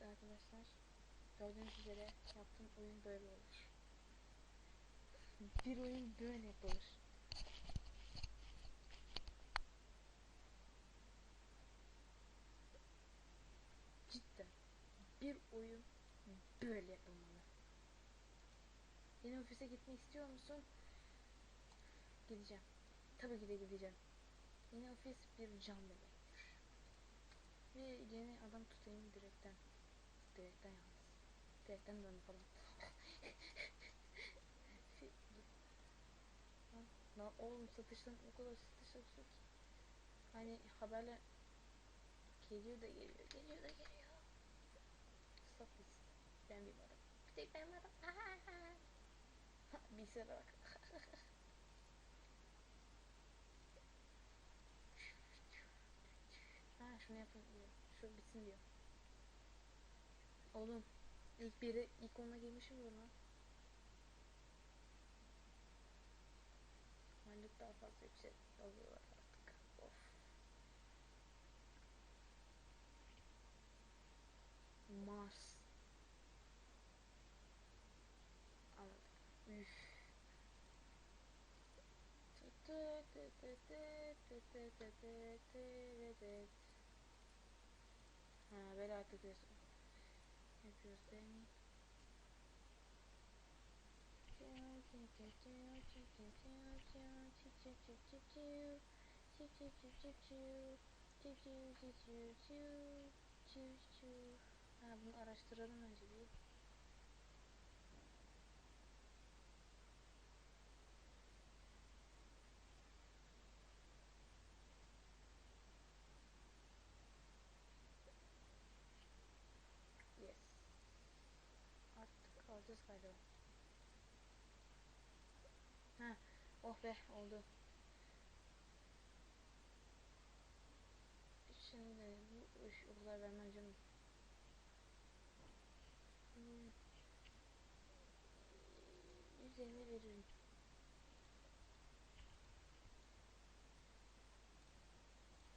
Evet arkadaşlar. Gördüğünüz üzere yaptığım oyun böyle olur. Bir oyun böyle yapılır. Cidden. Bir oyun böyle yapılmalı. Yeni ofise gitmek istiyor musun? Gideceğim. Tabii ki de gideceğim. Yeni ofis bir can demektir. Ve yeni adam tutayım direkten. Direkten yalnız. Direkten döndü falan. Lan, oğlum satıştan o kadar satış yapıyor ki. Hani haberler geliyor da geliyor, geliyor da geliyor. Stop. Ben bir varım. Bir tek ben varım. Bilgisayara bak. ha şunu yapın diyor. Şu bitsin diyor oğlum. İlk biri ilk ona girmişim buna. Manlık daha fazla yüksek şey alıyorlar artık. Of. Mars. Anladım. Üf. Ha böyle artık diyorsun. Yapıyoruz değil mi? Ha bunu araştıralım önce bir. Artık alacağız galiba. Ha, oh be oldu. Şimdi bu iş o kadar vermem canım. Hmm. 150 veririm.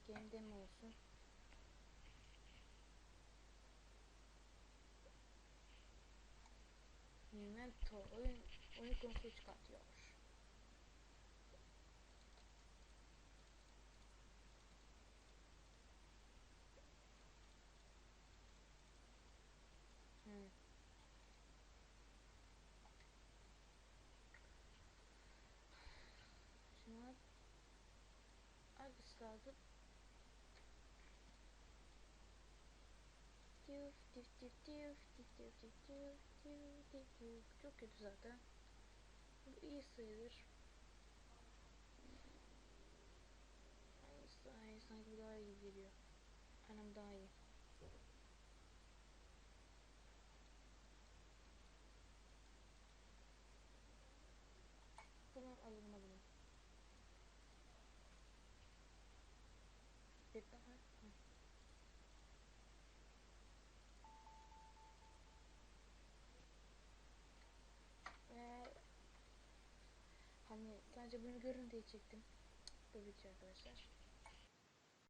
Game demo olsun. Memento oyun oyun konusu çıkartıyor. Hmm. Şuna Argus Çok kötü zaten. Bu iyi sayılır. İyi? Sanki daha iyi geliyor. Anam daha iyi. Tamam alalım alalım. Bir daha. Hı. Ve hani sadece bunu görün diye çektim bu video arkadaşlar.